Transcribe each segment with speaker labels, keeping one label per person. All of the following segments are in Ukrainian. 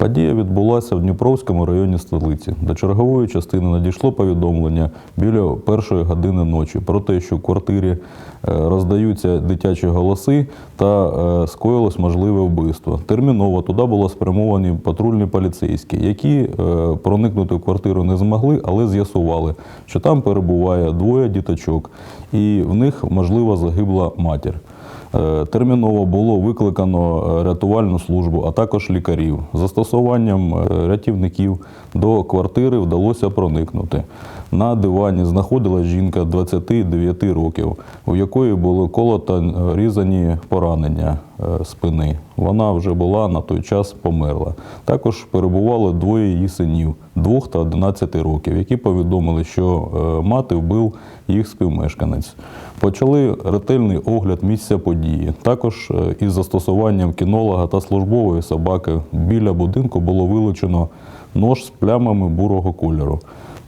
Speaker 1: Подія відбулася в Дніпровському районі столиці. До чергової частини надійшло повідомлення біля першої години ночі про те, що в квартирі е, роздаються дитячі голоси та е, скоїлось можливе вбивство. Терміново туди було спрямовані патрульні поліцейські, які е, проникнути в квартиру не змогли, але з'ясували, що там перебуває двоє діточок, і в них можливо загибла матір. Е, Терміново було викликано е, рятувальну службу, а також лікарів. Застосуванням е, рятівників до квартири вдалося проникнути. На дивані знаходилась жінка 29 років, у якої були колото різані поранення спини. Вона вже була на той час померла. Також перебували двоє її синів 2 та 11 років, які повідомили, що мати вбив їх співмешканець. Почали ретельний огляд місця події. Також е, із застосуванням кінолога та службової собаки біля будинку було вилучено нож з плямами бурого кольору.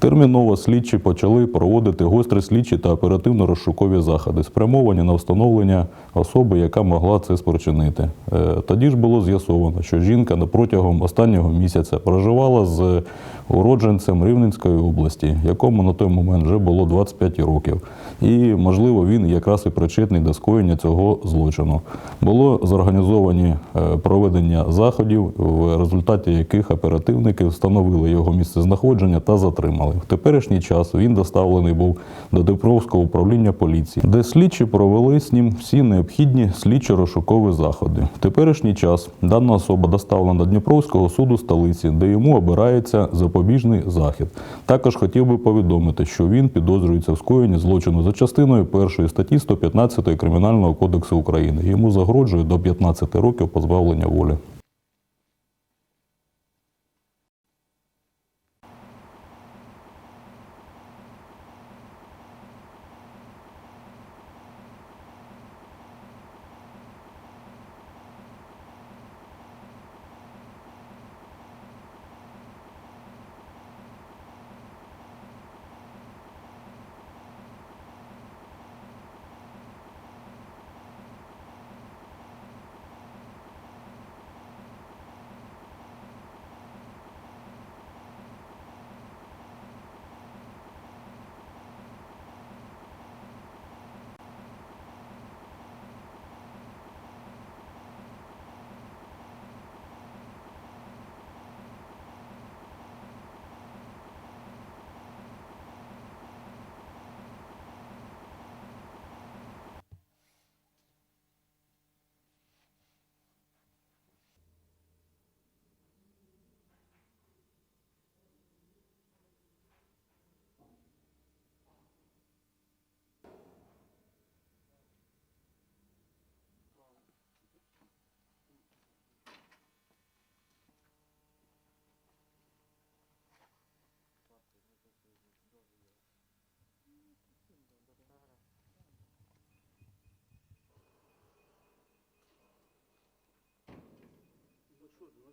Speaker 1: Терміново слідчі почали проводити гострі слідчі та оперативно-розшукові заходи, спрямовані на встановлення особи, яка могла це спричинити. Е, Тоді ж було з'ясовано, що жінка протягом останнього місяця проживала з уродженцем Рівненської області, якому на той момент вже було 25 років. І, можливо, він якраз і причетний до скоєння цього злочину. Було зорганізовані е, проведення заходів, в результаті яких оперативники встановили його місцезнаходження та затримали. В теперішній час він доставлений був до Дніпровського управління поліції, де слідчі провели з ним всі необхідні слідчо-розшукові заходи. В теперішній час дана особа доставлена до Дніпровського суду столиці, де йому обирається запобіжний захід. Також хотів би повідомити, що він підозрюється в скоєнні злочину за частиною першої статті 115 Кримінального кодексу України. Йому загрожує до 15 років позбавлення волі.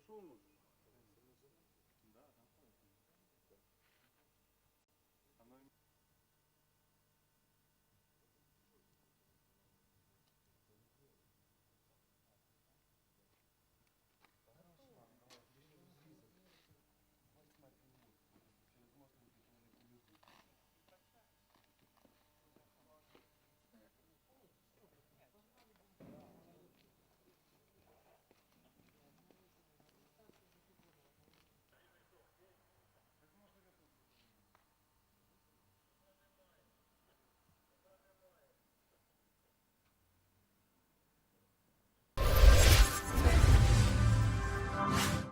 Speaker 1: olmuş.